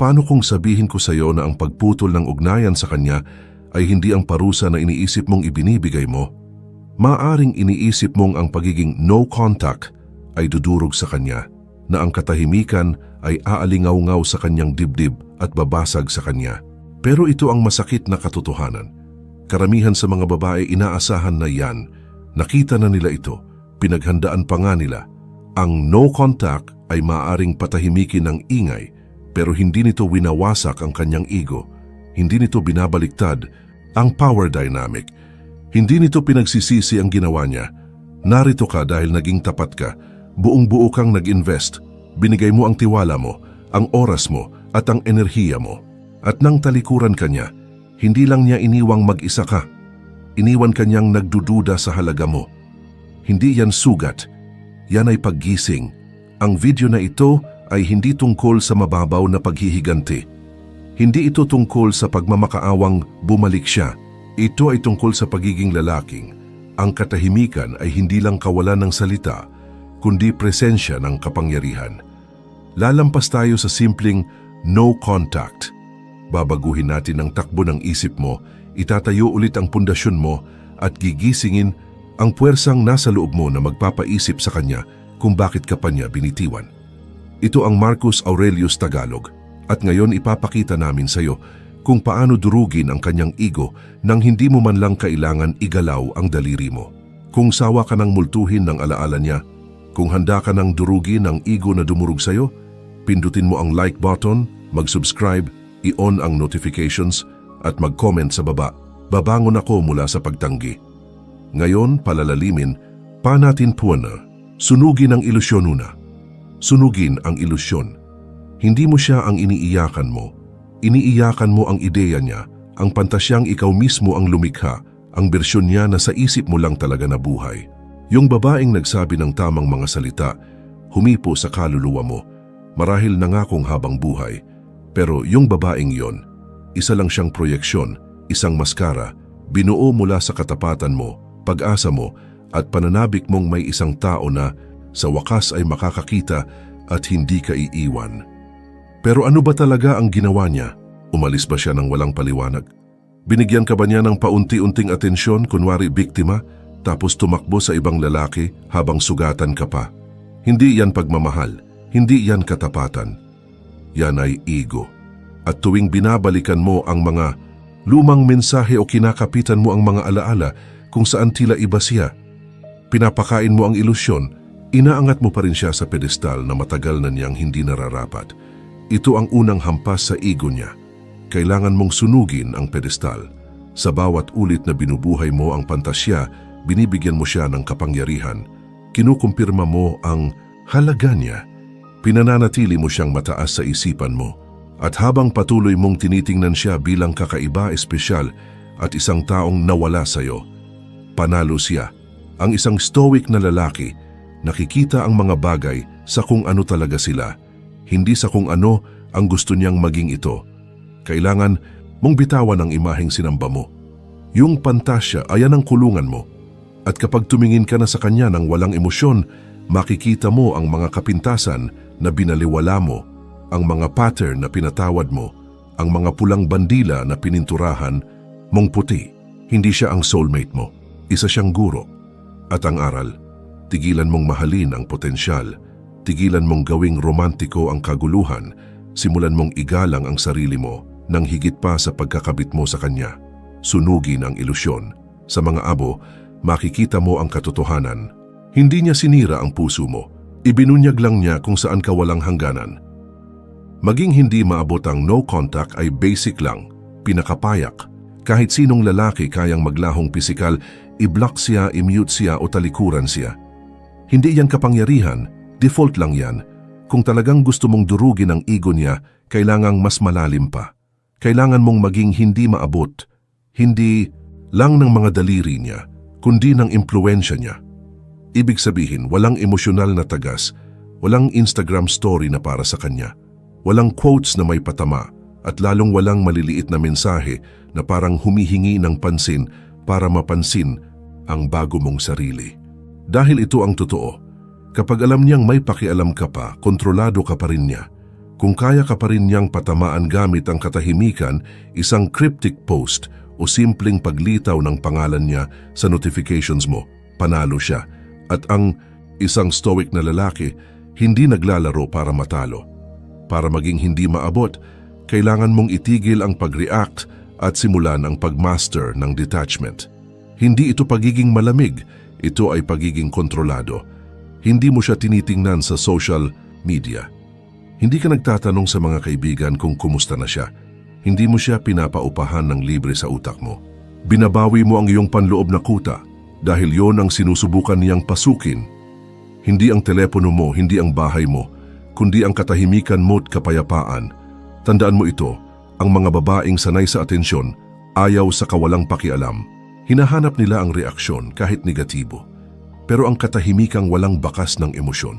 paano kung sabihin ko sa iyo na ang pagputol ng ugnayan sa kanya ay hindi ang parusa na iniisip mong ibinibigay mo? Maaring iniisip mong ang pagiging no contact ay dudurog sa kanya, na ang katahimikan ay aalingaw-ngaw sa kanyang dibdib at babasag sa kanya. Pero ito ang masakit na katotohanan. Karamihan sa mga babae inaasahan na yan. Nakita na nila ito, pinaghandaan pa nga nila. Ang no contact ay maaaring patahimikin ng ingay pero hindi nito winawasak ang kanyang ego. Hindi nito binabaliktad ang power dynamic. Hindi nito pinagsisisi ang ginawa niya. Narito ka dahil naging tapat ka. Buong buo kang nag-invest. Binigay mo ang tiwala mo, ang oras mo at ang enerhiya mo. At nang talikuran ka niya, hindi lang niya iniwang mag-isa ka. Iniwan kanyang nagdududa sa halaga mo. Hindi yan sugat. Yan ay paggising. Ang video na ito ay hindi tungkol sa mababaw na paghihiganti. Hindi ito tungkol sa pagmamakaawang bumalik siya. Ito ay tungkol sa pagiging lalaking. Ang katahimikan ay hindi lang kawalan ng salita, kundi presensya ng kapangyarihan. Lalampas tayo sa simpleng no contact. Babaguhin natin ang takbo ng isip mo, itatayo ulit ang pundasyon mo at gigisingin ang puwersang nasa loob mo na magpapaisip sa kanya kung bakit ka pa niya binitiwan. Ito ang Marcus Aurelius Tagalog at ngayon ipapakita namin sa iyo kung paano durugin ang kanyang ego nang hindi mo man lang kailangan igalaw ang daliri mo. Kung sawa ka ng multuhin ng alaala niya, kung handa ka ng durugin ang ego na dumurog sa iyo, pindutin mo ang like button, mag-subscribe, i-on ang notifications at mag-comment sa baba. Babangon ako mula sa pagtanggi. Ngayon, palalalimin, pa natin puwana, sunugin ang ilusyon una. Sunugin ang ilusyon. Hindi mo siya ang iniiyakan mo. Iniiyakan mo ang ideya niya, ang pantasyang ikaw mismo ang lumikha, ang bersyon niya na sa isip mo lang talaga nabuhay. Yung babaeng nagsabi ng tamang mga salita, humipo sa kaluluwa mo, marahil nangakong habang buhay. Pero yung babaeng yon, isa lang siyang proyeksyon, isang maskara, binuo mula sa katapatan mo, pag-asa mo, at pananabik mong may isang tao na sa wakas ay makakakita at hindi ka iiwan. Pero ano ba talaga ang ginawa niya? Umalis ba siya ng walang paliwanag? Binigyan ka ba niya ng paunti-unting atensyon kunwari biktima tapos tumakbo sa ibang lalaki habang sugatan ka pa? Hindi yan pagmamahal, hindi yan katapatan. Yan ay ego. At tuwing binabalikan mo ang mga lumang mensahe o kinakapitan mo ang mga alaala kung saan tila iba siya, pinapakain mo ang ilusyon, inaangat mo pa rin siya sa pedestal na matagal na niyang hindi nararapat. Ito ang unang hampas sa ego niya. Kailangan mong sunugin ang pedestal. Sa bawat ulit na binubuhay mo ang pantasya, binibigyan mo siya ng kapangyarihan. Kinukumpirma mo ang halaga niya. Pinananatili mo siyang mataas sa isipan mo. At habang patuloy mong tinitingnan siya bilang kakaiba, espesyal at isang taong nawala sa iyo, panalo siya. Ang isang stoic na lalaki, nakikita ang mga bagay sa kung ano talaga sila, hindi sa kung ano ang gusto niyang maging ito. Kailangan mong bitawan ang imaheng sinamba mo. Yung pantasya ayan ang kulungan mo. At kapag tumingin ka na sa kanya ng walang emosyon, makikita mo ang mga kapintasan na binaliwala mo, ang mga pattern na pinatawad mo, ang mga pulang bandila na pininturahan mong puti. Hindi siya ang soulmate mo. Isa siyang guro. At ang aral, tigilan mong mahalin ang potensyal, tigilan mong gawing romantiko ang kaguluhan, simulan mong igalang ang sarili mo nang higit pa sa pagkakabit mo sa kanya. Sunugin ang ilusyon. Sa mga abo, makikita mo ang katotohanan. Hindi niya sinira ang puso mo. Ibinunyag lang niya kung saan ka walang hangganan. Maging hindi maabot ang no contact ay basic lang, pinakapayak. Kahit sinong lalaki kayang maglahong pisikal, i-block siya, i-mute siya o talikuran siya. Hindi yan kapangyarihan, default lang yan. Kung talagang gusto mong durugin ang ego niya, kailangang mas malalim pa. Kailangan mong maging hindi maabot, hindi lang ng mga daliri niya, kundi ng impluensya niya. Ibig sabihin, walang emosyonal na tagas, walang Instagram story na para sa kanya, walang quotes na may patama, at lalong walang maliliit na mensahe na parang humihingi ng pansin para mapansin ang bago mong sarili. Dahil ito ang totoo, kapag alam niyang may pakialam ka pa, kontrolado ka pa rin niya. Kung kaya ka pa rin niyang patamaan gamit ang katahimikan, isang cryptic post o simpleng paglitaw ng pangalan niya sa notifications mo, panalo siya. At ang isang stoic na lalaki, hindi naglalaro para matalo. Para maging hindi maabot, kailangan mong itigil ang pag-react at simulan ang pag-master ng detachment. Hindi ito pagiging malamig, ito ay pagiging kontrolado. Hindi mo siya tinitingnan sa social media. Hindi ka nagtatanong sa mga kaibigan kung kumusta na siya. Hindi mo siya pinapaupahan ng libre sa utak mo. Binabawi mo ang iyong panloob na kuta dahil yon ang sinusubukan niyang pasukin. Hindi ang telepono mo, hindi ang bahay mo, kundi ang katahimikan mo at kapayapaan. Tandaan mo ito, ang mga babaeng sanay sa atensyon, ayaw sa kawalang pakialam. Hinahanap nila ang reaksyon kahit negatibo. Pero ang katahimikang walang bakas ng emosyon,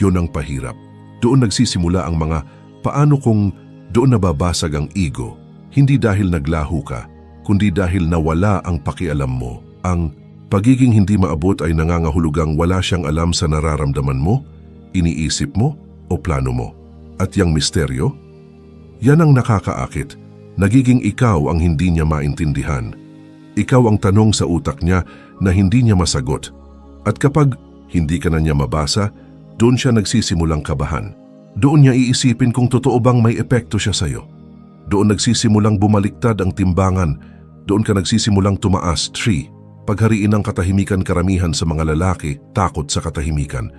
yun ang pahirap. Doon nagsisimula ang mga paano kung doon nababasag ang ego, hindi dahil naglaho ka, kundi dahil nawala ang pakialam mo. Ang pagiging hindi maabot ay nangangahulugang wala siyang alam sa nararamdaman mo, iniisip mo o plano mo. At yang misteryo? Yan ang nakakaakit. Nagiging ikaw ang hindi niya maintindihan. Ikaw ang tanong sa utak niya na hindi niya masagot. At kapag hindi ka na niya mabasa, doon siya nagsisimulang kabahan. Doon niya iisipin kung totoo bang may epekto siya sa iyo. Doon nagsisimulang bumaliktad ang timbangan. Doon ka nagsisimulang tumaas, tree. Paghariin ng katahimikan karamihan sa mga lalaki, takot sa katahimikan.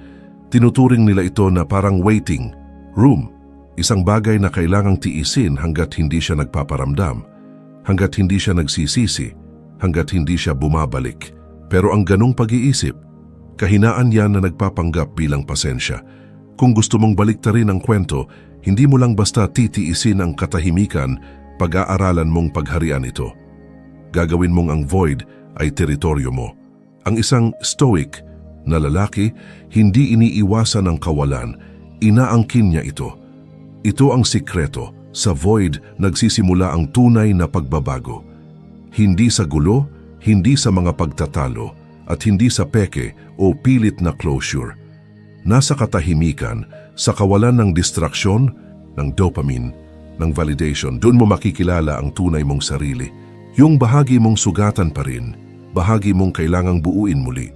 Tinuturing nila ito na parang waiting, room. Isang bagay na kailangang tiisin hanggat hindi siya nagpaparamdam, hanggat hindi siya nagsisisi, hanggat hindi siya bumabalik. Pero ang ganong pag-iisip, Kahinaan yan na nagpapanggap bilang pasensya. Kung gusto mong baliktarin ang kwento, hindi mo lang basta titiisin ang katahimikan, pag-aaralan mong pagharian ito. Gagawin mong ang void ay teritoryo mo. Ang isang stoic na lalaki, hindi iniiwasan ang kawalan, inaangkin niya ito. Ito ang sikreto, sa void nagsisimula ang tunay na pagbabago. Hindi sa gulo, hindi sa mga pagtatalo, at hindi sa peke o pilit na closure. Nasa katahimikan, sa kawalan ng distraksyon, ng dopamine, ng validation, doon mo makikilala ang tunay mong sarili. Yung bahagi mong sugatan pa rin, bahagi mong kailangang buuin muli,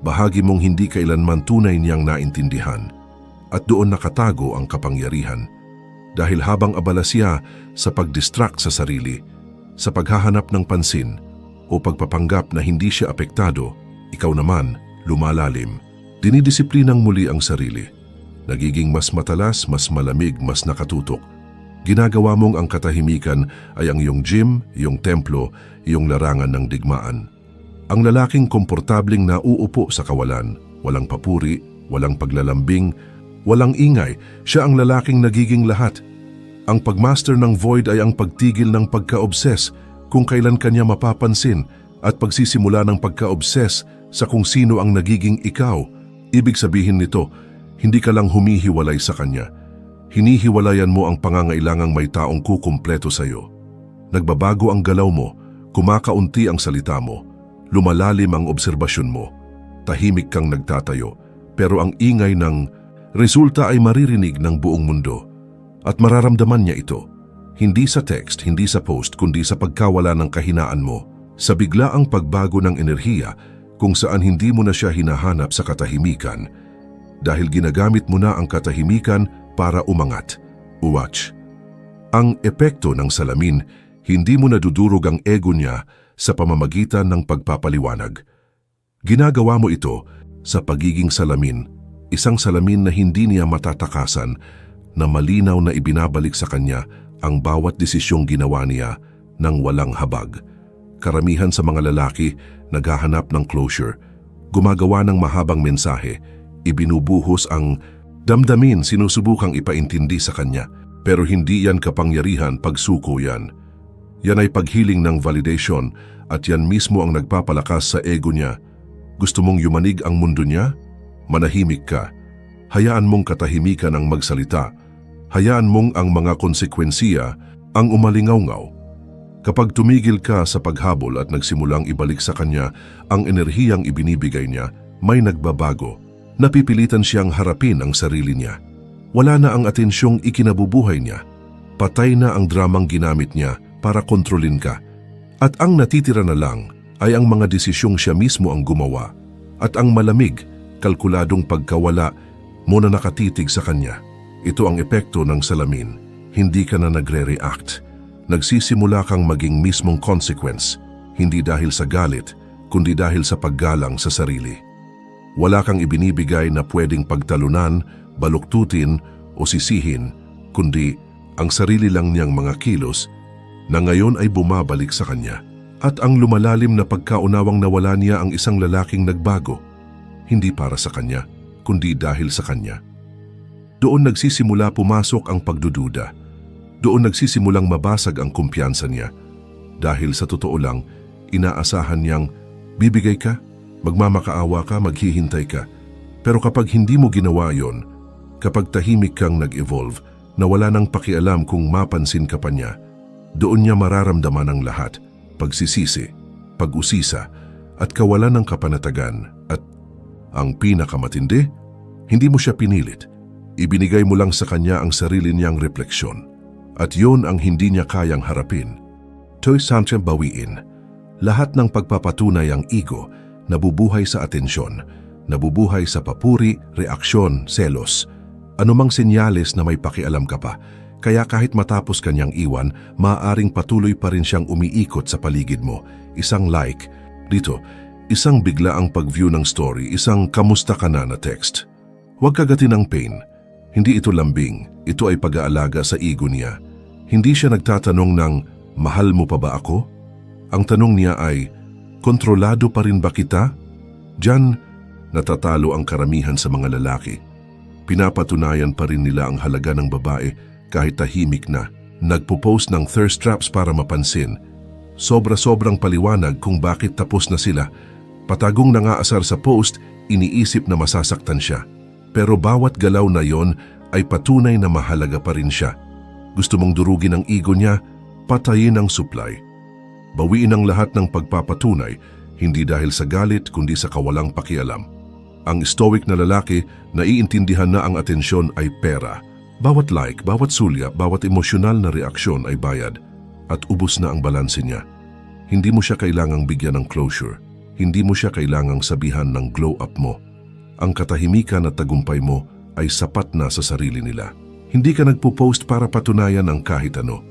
bahagi mong hindi kailanman tunay niyang naintindihan. At doon nakatago ang kapangyarihan. Dahil habang abala siya sa pag-distract sa sarili, sa paghahanap ng pansin o pagpapanggap na hindi siya apektado, ikaw naman, lumalalim. Dinidisiplinang muli ang sarili. Nagiging mas matalas, mas malamig, mas nakatutok. Ginagawa mong ang katahimikan ay ang iyong gym, iyong templo, iyong larangan ng digmaan. Ang lalaking komportabling nauupo sa kawalan, walang papuri, walang paglalambing, walang ingay, siya ang lalaking nagiging lahat. Ang pagmaster ng void ay ang pagtigil ng pagka-obses kung kailan kanya mapapansin at pagsisimula ng pagka-obses sa kung sino ang nagiging ikaw. Ibig sabihin nito, hindi ka lang humihiwalay sa kanya. Hinihiwalayan mo ang pangangailangang may taong kukumpleto sa iyo. Nagbabago ang galaw mo, kumakaunti ang salita mo, lumalalim ang obserbasyon mo, tahimik kang nagtatayo, pero ang ingay ng resulta ay maririnig ng buong mundo. At mararamdaman niya ito, hindi sa text, hindi sa post, kundi sa pagkawala ng kahinaan mo, sa biglaang pagbago ng enerhiya kung saan hindi mo na siya hinahanap sa katahimikan dahil ginagamit mo na ang katahimikan para umangat. Watch. Ang epekto ng salamin, hindi mo nadudurog ang ego niya sa pamamagitan ng pagpapaliwanag. Ginagawa mo ito sa pagiging salamin, isang salamin na hindi niya matatakasan na malinaw na ibinabalik sa kanya ang bawat desisyong ginawa niya ng walang habag. Karamihan sa mga lalaki naghahanap ng closure, gumagawa ng mahabang mensahe, ibinubuhos ang damdamin sinusubukang ipaintindi sa kanya, pero hindi yan kapangyarihan pagsuko yan. Yan ay paghiling ng validation at yan mismo ang nagpapalakas sa ego niya. Gusto mong yumanig ang mundo niya? Manahimik ka. Hayaan mong katahimikan ang magsalita. Hayaan mong ang mga konsekwensiya ang umalingaw-ngaw Kapag tumigil ka sa paghabol at nagsimulang ibalik sa kanya ang enerhiyang ibinibigay niya, may nagbabago. Napipilitan siyang harapin ang sarili niya. Wala na ang atensyong ikinabubuhay niya. Patay na ang dramang ginamit niya para kontrolin ka. At ang natitira na lang ay ang mga desisyong siya mismo ang gumawa. At ang malamig, kalkuladong pagkawala mo na nakatitig sa kanya. Ito ang epekto ng salamin. Hindi ka na nagre-react. Nagsisimula kang maging mismong consequence, hindi dahil sa galit, kundi dahil sa paggalang sa sarili. Wala kang ibinibigay na pwedeng pagtalunan, baluktutin o sisihin, kundi ang sarili lang niyang mga kilos na ngayon ay bumabalik sa kanya. At ang lumalalim na pagkaunawang nawala niya ang isang lalaking nagbago, hindi para sa kanya, kundi dahil sa kanya. Doon nagsisimula pumasok ang pagdududa. Doon nagsisimulang mabasag ang kumpiyansa niya. Dahil sa totoo lang, inaasahan niyang bibigay ka, magmamakaawa ka, maghihintay ka. Pero kapag hindi mo ginawa yon, kapag tahimik kang nag-evolve, na wala nang pakialam kung mapansin ka pa niya, doon niya mararamdaman ang lahat, pagsisisi, pag-usisa, at kawalan ng kapanatagan. At ang pinakamatindi, hindi mo siya pinilit. Ibinigay mo lang sa kanya ang sarili niyang refleksyon. At yon ang hindi niya kayang harapin. Toy Sanchez bawiin. Lahat ng pagpapatunay ang ego, nabubuhay sa atensyon, nabubuhay sa papuri, reaksyon, selos, anumang senyales na may pakialam ka pa, kaya kahit matapos kanyang iwan, maaaring patuloy pa rin siyang umiikot sa paligid mo. Isang like, dito, isang bigla ang pag-view ng story, isang kamusta ka na na text. Huwag kagatin ng pain. Hindi ito lambing, ito ay pag-aalaga sa ego niya. Hindi siya nagtatanong ng, mahal mo pa ba ako? Ang tanong niya ay, kontrolado pa rin ba kita? Diyan, natatalo ang karamihan sa mga lalaki. Pinapatunayan pa rin nila ang halaga ng babae kahit tahimik na. Nagpo-post ng thirst traps para mapansin. Sobra-sobrang paliwanag kung bakit tapos na sila. Patagong nangaasar sa post, iniisip na masasaktan siya. Pero bawat galaw na yon ay patunay na mahalaga pa rin siya. Gusto mong durugin ang ego niya, patayin ang supply. Bawiin ang lahat ng pagpapatunay, hindi dahil sa galit kundi sa kawalang pakialam. Ang stoic na lalaki, naiintindihan na ang atensyon ay pera. Bawat like, bawat sulya, bawat emosyonal na reaksyon ay bayad at ubos na ang balanse niya. Hindi mo siya kailangang bigyan ng closure. Hindi mo siya kailangang sabihan ng glow up mo. Ang katahimikan at tagumpay mo ay sapat na sa sarili nila. Hindi ka nagpo-post para patunayan ang kahit ano.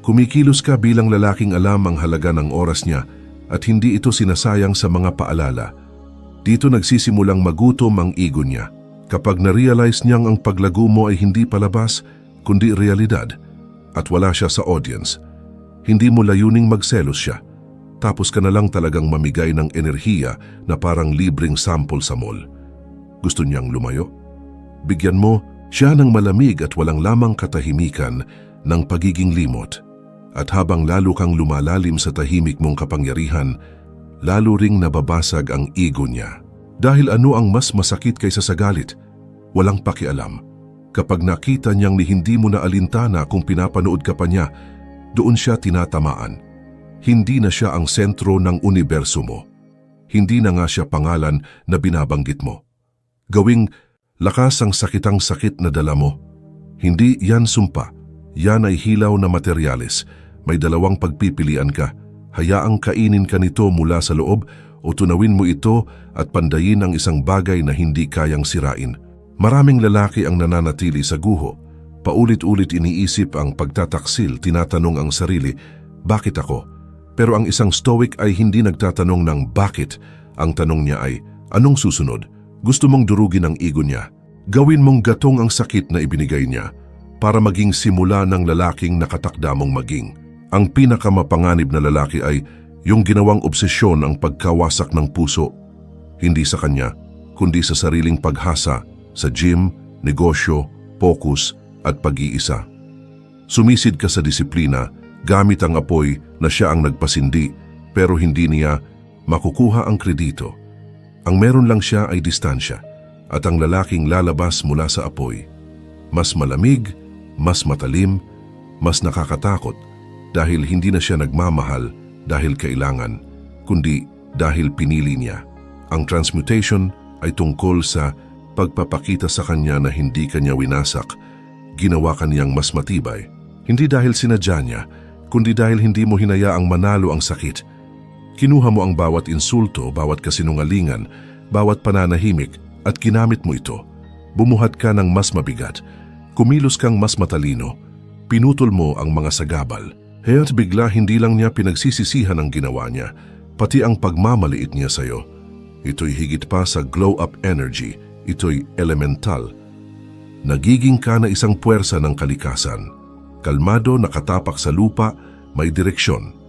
Kumikilos ka bilang lalaking alam ang halaga ng oras niya at hindi ito sinasayang sa mga paalala. Dito nagsisimulang magutom ang ego niya. Kapag na-realize niyang ang paglago mo ay hindi palabas, kundi realidad, at wala siya sa audience, hindi mo layuning magselos siya. Tapos ka na lang talagang mamigay ng enerhiya na parang libreng sample sa mall. Gusto niyang lumayo? Bigyan mo siya ng malamig at walang lamang katahimikan ng pagiging limot. At habang lalo kang lumalalim sa tahimik mong kapangyarihan, lalo ring nababasag ang ego niya. Dahil ano ang mas masakit kaysa sa galit? Walang pakialam. Kapag nakita niyang ni hindi mo na alintana kung pinapanood ka pa niya, doon siya tinatamaan. Hindi na siya ang sentro ng universo mo. Hindi na nga siya pangalan na binabanggit mo. Gawing Lakas ang sakitang sakit na dala mo. Hindi yan sumpa. Yan ay hilaw na materyales. May dalawang pagpipilian ka. Hayaang kainin ka nito mula sa loob o tunawin mo ito at pandayin ang isang bagay na hindi kayang sirain. Maraming lalaki ang nananatili sa guho. Paulit-ulit iniisip ang pagtataksil, tinatanong ang sarili, bakit ako? Pero ang isang stoic ay hindi nagtatanong ng bakit. Ang tanong niya ay, anong susunod? Gusto mong durugin ang ego niya. Gawin mong gatong ang sakit na ibinigay niya para maging simula ng lalaking nakatakda mong maging. Ang pinakamapanganib na lalaki ay yung ginawang obsesyon ang pagkawasak ng puso. Hindi sa kanya, kundi sa sariling paghasa, sa gym, negosyo, focus at pag-iisa. Sumisid ka sa disiplina gamit ang apoy na siya ang nagpasindi pero hindi niya makukuha ang kredito. Ang meron lang siya ay distansya at ang lalaking lalabas mula sa apoy. Mas malamig, mas matalim, mas nakakatakot dahil hindi na siya nagmamahal dahil kailangan, kundi dahil pinili niya. Ang transmutation ay tungkol sa pagpapakita sa kanya na hindi kanya winasak, ginawa kanyang mas matibay. Hindi dahil sinadya niya, kundi dahil hindi mo hinayaang manalo ang sakit. Kinuha mo ang bawat insulto, bawat kasinungalingan, bawat pananahimik at ginamit mo ito. Bumuhat ka ng mas mabigat. Kumilos kang mas matalino. Pinutol mo ang mga sagabal. Kaya't bigla hindi lang niya pinagsisisihan ang ginawa niya, pati ang pagmamaliit niya sa iyo. Ito'y higit pa sa glow-up energy. Ito'y elemental. Nagiging ka na isang puwersa ng kalikasan. Kalmado, nakatapak sa lupa, may direksyon.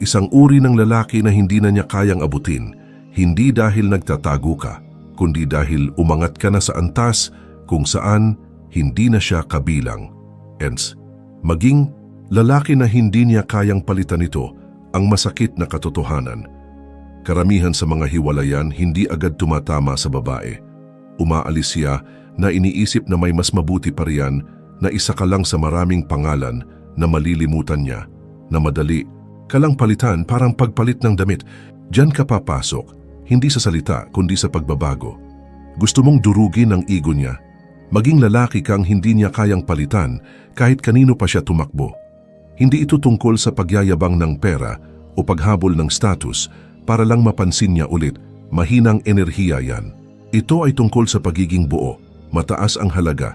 Isang uri ng lalaki na hindi na niya kayang abutin, hindi dahil nagtatago ka, kundi dahil umangat ka na sa antas kung saan hindi na siya kabilang. Hence, maging lalaki na hindi niya kayang palitan ito ang masakit na katotohanan. Karamihan sa mga hiwalayan hindi agad tumatama sa babae. Umaalis siya na iniisip na may mas mabuti pa riyan na isa ka lang sa maraming pangalan na malilimutan niya, na madali, kalang palitan parang pagpalit ng damit. Diyan ka papasok, hindi sa salita kundi sa pagbabago. Gusto mong durugin ang ego niya. Maging lalaki kang hindi niya kayang palitan kahit kanino pa siya tumakbo. Hindi ito tungkol sa pagyayabang ng pera o paghabol ng status para lang mapansin niya ulit, mahinang enerhiya yan. Ito ay tungkol sa pagiging buo, mataas ang halaga,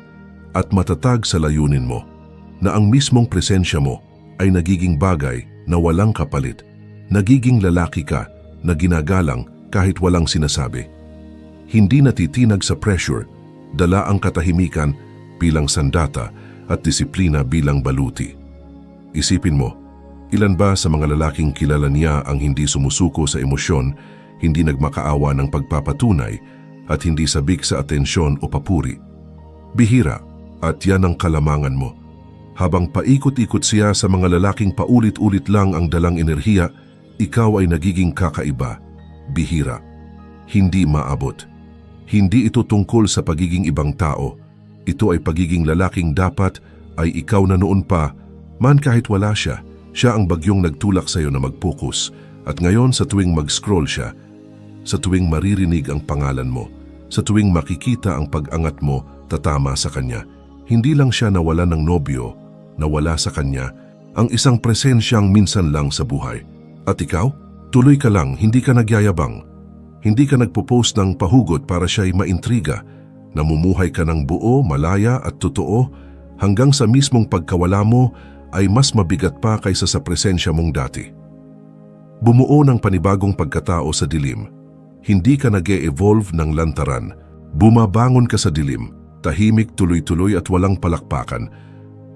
at matatag sa layunin mo, na ang mismong presensya mo ay nagiging bagay na walang kapalit, nagiging lalaki ka na ginagalang kahit walang sinasabi. Hindi natitinag sa pressure, dala ang katahimikan bilang sandata at disiplina bilang baluti. Isipin mo, ilan ba sa mga lalaking kilala niya ang hindi sumusuko sa emosyon, hindi nagmakaawa ng pagpapatunay at hindi sabik sa atensyon o papuri? Bihira, at yan ang kalamangan mo. Habang paikot-ikot siya sa mga lalaking paulit-ulit lang ang dalang enerhiya, ikaw ay nagiging kakaiba, bihira. Hindi maabot. Hindi ito tungkol sa pagiging ibang tao. Ito ay pagiging lalaking dapat ay ikaw na noon pa, man kahit wala siya, siya ang bagyong nagtulak sa iyo na mag-focus. At ngayon sa tuwing mag-scroll siya, sa tuwing maririnig ang pangalan mo, sa tuwing makikita ang pag-angat mo, tatama sa kanya. Hindi lang siya nawala ng nobyo, nawala sa kanya, ang isang presensyang minsan lang sa buhay. At ikaw, tuloy ka lang, hindi ka nagyayabang. Hindi ka nagpo-post ng pahugot para siya'y maintriga. Namumuhay ka ng buo, malaya at totoo hanggang sa mismong pagkawala mo ay mas mabigat pa kaysa sa presensya mong dati. Bumuo ng panibagong pagkatao sa dilim. Hindi ka nag evolve ng lantaran. Bumabangon ka sa dilim, tahimik, tuloy-tuloy at walang palakpakan.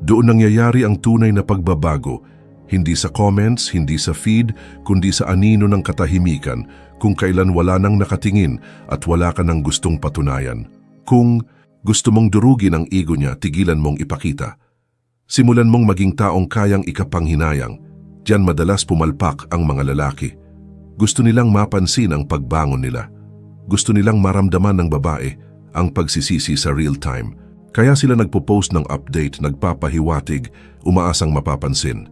Doon nangyayari ang tunay na pagbabago, hindi sa comments, hindi sa feed, kundi sa anino ng katahimikan kung kailan wala nang nakatingin at wala ka nang gustong patunayan. Kung gusto mong durugin ang ego niya, tigilan mong ipakita. Simulan mong maging taong kayang ikapanghinayang. Diyan madalas pumalpak ang mga lalaki. Gusto nilang mapansin ang pagbangon nila. Gusto nilang maramdaman ng babae ang pagsisisi sa real time. Kaya sila nagpo-post ng update, nagpapahiwatig, umaasang mapapansin.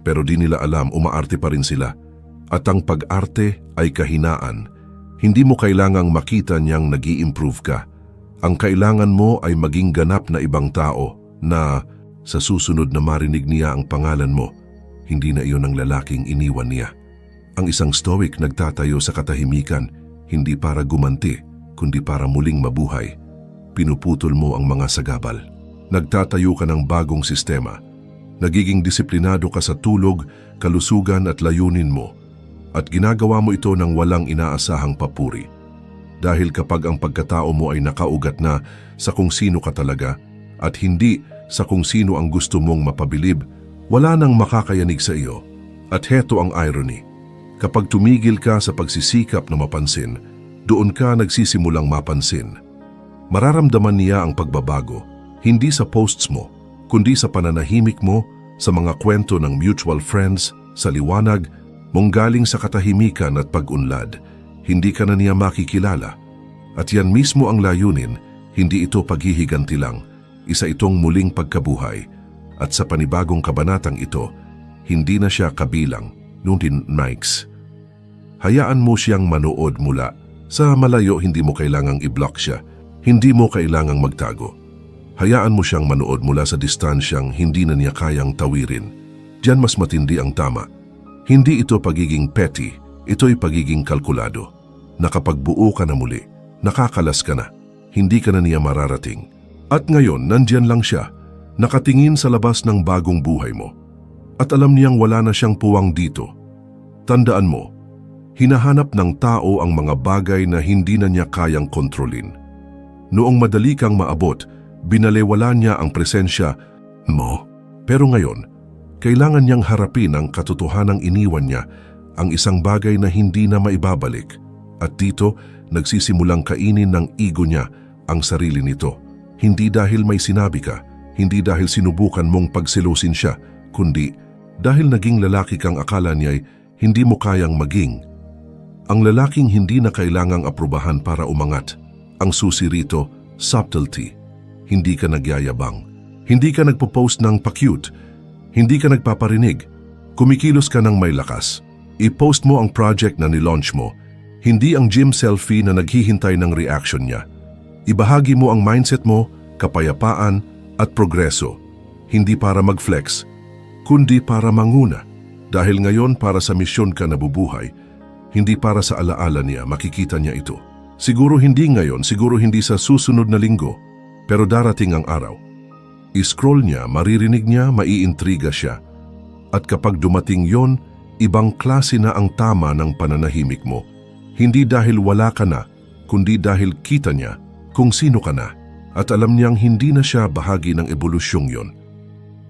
Pero di nila alam umaarte pa rin sila. At ang pag-arte ay kahinaan. Hindi mo kailangang makita niyang nag improve ka. Ang kailangan mo ay maging ganap na ibang tao na sa susunod na marinig niya ang pangalan mo, hindi na iyon ang lalaking iniwan niya. Ang isang stoic nagtatayo sa katahimikan, hindi para gumanti, kundi para muling mabuhay. Pinuputol mo ang mga sagabal. Nagtatayo ka ng bagong sistema. Nagiging disiplinado ka sa tulog, kalusugan at layunin mo. At ginagawa mo ito ng walang inaasahang papuri. Dahil kapag ang pagkatao mo ay nakaugat na sa kung sino ka talaga at hindi sa kung sino ang gusto mong mapabilib, wala nang makakayanig sa iyo. At heto ang irony. Kapag tumigil ka sa pagsisikap na mapansin, doon ka nagsisimulang mapansin. Mararamdaman niya ang pagbabago, hindi sa posts mo, kundi sa pananahimik mo, sa mga kwento ng mutual friends, sa liwanag, mong galing sa katahimikan at pag-unlad. Hindi ka na niya makikilala. At yan mismo ang layunin, hindi ito paghihiganti lang, isa itong muling pagkabuhay. At sa panibagong kabanatang ito, hindi na siya kabilang, nundin Nikes. Hayaan mo siyang manood mula sa malayo hindi mo kailangang i-block siya. Hindi mo kailangang magtago. Hayaan mo siyang manood mula sa distansyang hindi na niya kayang tawirin. Diyan mas matindi ang tama. Hindi ito pagiging petty, ito'y pagiging kalkulado. Nakapagbuo ka na muli, nakakalas ka na, hindi ka na niya mararating. At ngayon, nandyan lang siya, nakatingin sa labas ng bagong buhay mo. At alam niyang wala na siyang puwang dito. Tandaan mo, hinahanap ng tao ang mga bagay na hindi na niya kayang kontrolin. Noong madali kang maabot, binalewala niya ang presensya mo. Pero ngayon, kailangan niyang harapin ang katotohanang iniwan niya, ang isang bagay na hindi na maibabalik. At dito, nagsisimulang kainin ng ego niya ang sarili nito. Hindi dahil may sinabi ka, hindi dahil sinubukan mong pagselusin siya, kundi dahil naging lalaki kang akala niya'y hindi mo kayang maging. Ang lalaking hindi na kailangang aprubahan para umangat. Ang susi rito, subtlety. Hindi ka nagyayabang. Hindi ka nagpo-post ng pa-cute. Hindi ka nagpaparinig. Kumikilos ka ng may lakas. I-post mo ang project na nilaunch mo. Hindi ang gym selfie na naghihintay ng reaction niya. Ibahagi mo ang mindset mo, kapayapaan at progreso. Hindi para mag-flex, kundi para manguna. Dahil ngayon para sa misyon ka nabubuhay, hindi para sa alaala niya makikita niya ito. Siguro hindi ngayon, siguro hindi sa susunod na linggo, pero darating ang araw. I-scroll niya, maririnig niya, maiintriga siya. At kapag dumating yon, ibang klase na ang tama ng pananahimik mo. Hindi dahil wala ka na, kundi dahil kita niya kung sino ka na. At alam niyang hindi na siya bahagi ng ebolusyong yon.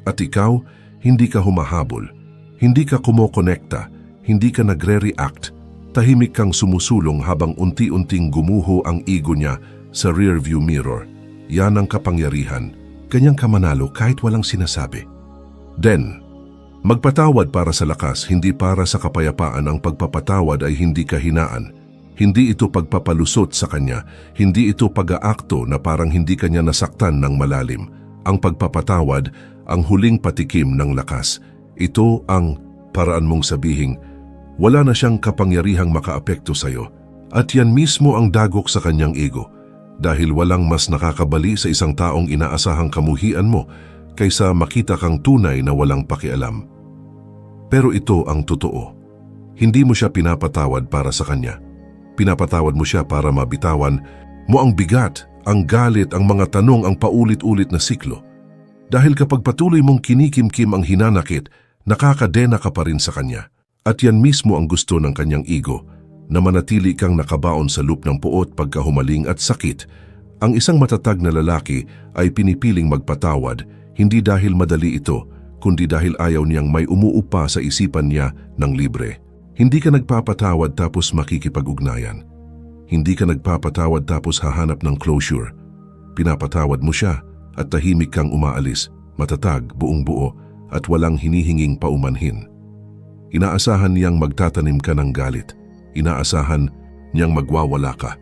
At ikaw, hindi ka humahabol, hindi ka kumokonekta, hindi ka nagre-react, tahimik kang sumusulong habang unti-unting gumuho ang ego niya sa rearview mirror. Yan ang kapangyarihan, kanyang kamanalo kahit walang sinasabi. Then, magpatawad para sa lakas, hindi para sa kapayapaan ang pagpapatawad ay hindi kahinaan. Hindi ito pagpapalusot sa kanya, hindi ito pag-aakto na parang hindi kanya nasaktan ng malalim. Ang pagpapatawad, ang huling patikim ng lakas, ito ang paraan mong sabihing, wala na siyang kapangyarihang makaapekto sa iyo. At yan mismo ang dagok sa kanyang ego. Dahil walang mas nakakabali sa isang taong inaasahang kamuhian mo kaysa makita kang tunay na walang pakialam. Pero ito ang totoo. Hindi mo siya pinapatawad para sa kanya. Pinapatawad mo siya para mabitawan mo ang bigat, ang galit, ang mga tanong, ang paulit-ulit na siklo. Dahil kapag patuloy mong kinikimkim ang hinanakit, nakakadena ka pa rin sa kanya. At yan mismo ang gusto ng kanyang ego, na manatili kang nakabaon sa loop ng puot pagkahumaling at sakit. Ang isang matatag na lalaki ay pinipiling magpatawad, hindi dahil madali ito, kundi dahil ayaw niyang may umuupa sa isipan niya ng libre. Hindi ka nagpapatawad tapos makikipag-ugnayan. Hindi ka nagpapatawad tapos hahanap ng closure. Pinapatawad mo siya at tahimik kang umaalis, matatag, buong buo, at walang hinihinging paumanhin. Inaasahan niyang magtatanim ka ng galit. Inaasahan niyang magwawala ka.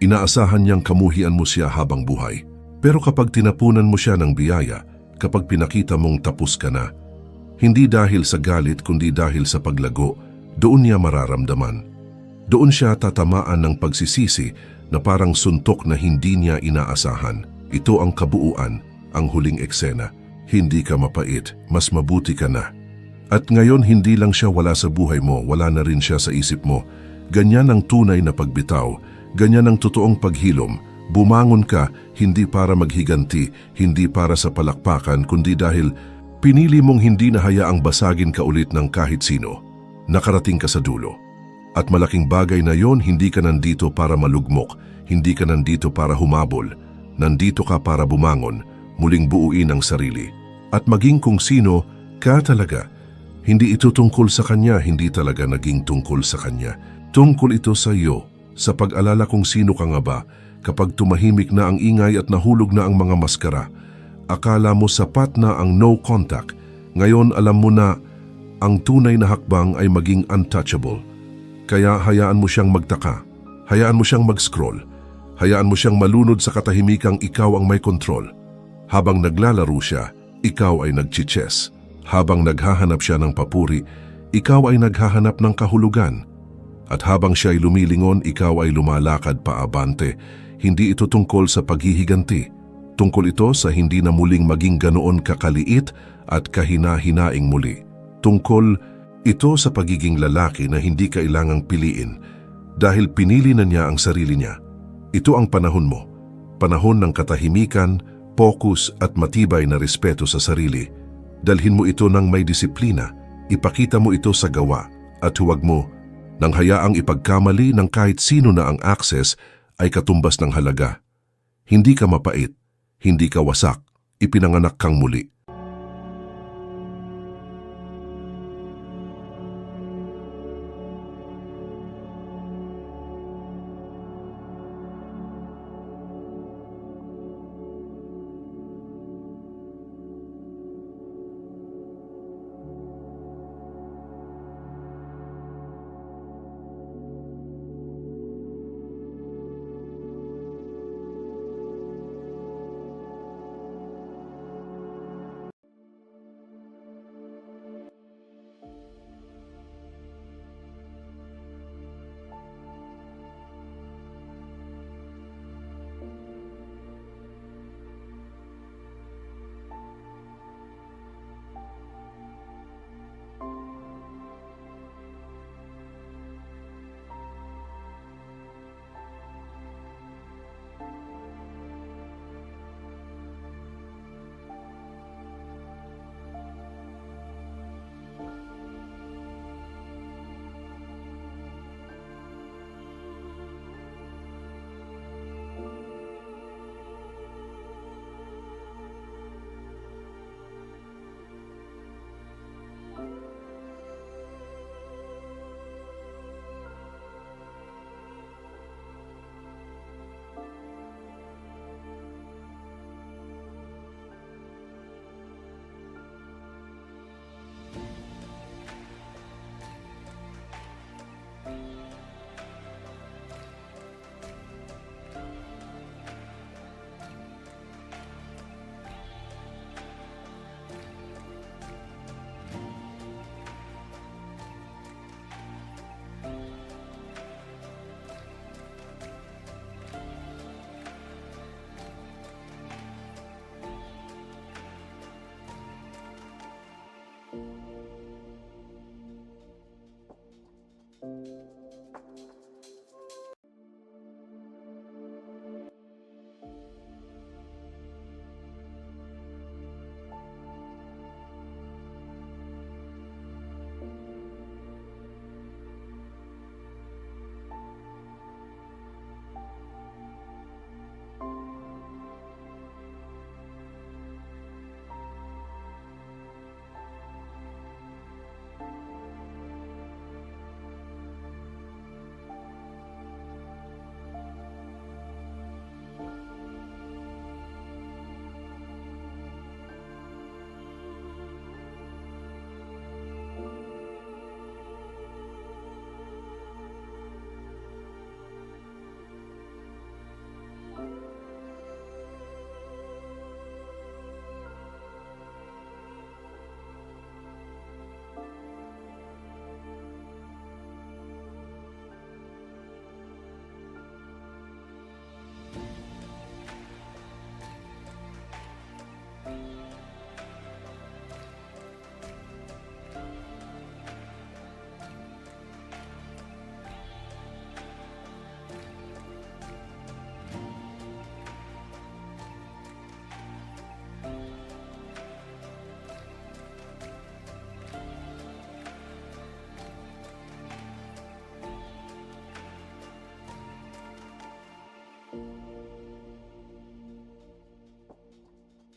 Inaasahan niyang kamuhian mo siya habang buhay. Pero kapag tinapunan mo siya ng biyaya, kapag pinakita mong tapos ka na, hindi dahil sa galit kundi dahil sa paglago, doon niya mararamdaman. Doon siya tatamaan ng pagsisisi na parang suntok na hindi niya inaasahan. Ito ang kabuuan, ang huling eksena. Hindi ka mapait, mas mabuti ka na. At ngayon hindi lang siya wala sa buhay mo, wala na rin siya sa isip mo. Ganyan ang tunay na pagbitaw, ganyan ang totoong paghilom. Bumangon ka hindi para maghiganti, hindi para sa palakpakan, kundi dahil pinili mong hindi na hayaang basagin ka ulit ng kahit sino. Nakarating ka sa dulo. At malaking bagay na yon, hindi ka nandito para malugmok, hindi ka nandito para humabol. Nandito ka para bumangon, muling buuin ang sarili. At maging kung sino ka talaga. Hindi ito tungkol sa kanya, hindi talaga naging tungkol sa kanya. Tungkol ito sa iyo, sa pag-alala kung sino ka nga ba, kapag tumahimik na ang ingay at nahulog na ang mga maskara. Akala mo sapat na ang no contact, ngayon alam mo na ang tunay na hakbang ay maging untouchable. Kaya hayaan mo siyang magtaka, hayaan mo siyang mag-scroll, hayaan mo siyang malunod sa katahimikang ikaw ang may kontrol. Habang naglalaro siya, ikaw ay nagchiches. Habang naghahanap siya ng papuri, ikaw ay naghahanap ng kahulugan. At habang siya ay lumilingon, ikaw ay lumalakad paabante. hindi ito tungkol sa paghihiganti. Tungkol ito sa hindi na muling maging ganoon kakaliit at kahina-hinaing muli. Tungkol ito sa pagiging lalaki na hindi kailangang piliin dahil pinili na niya ang sarili niya. Ito ang panahon mo. Panahon ng katahimikan, focus at matibay na respeto sa sarili. Dalhin mo ito ng may disiplina, ipakita mo ito sa gawa at huwag mo nang hayaang ipagkamali ng kahit sino na ang access ay katumbas ng halaga. Hindi ka mapait, hindi ka wasak, ipinanganak kang muli.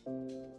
Música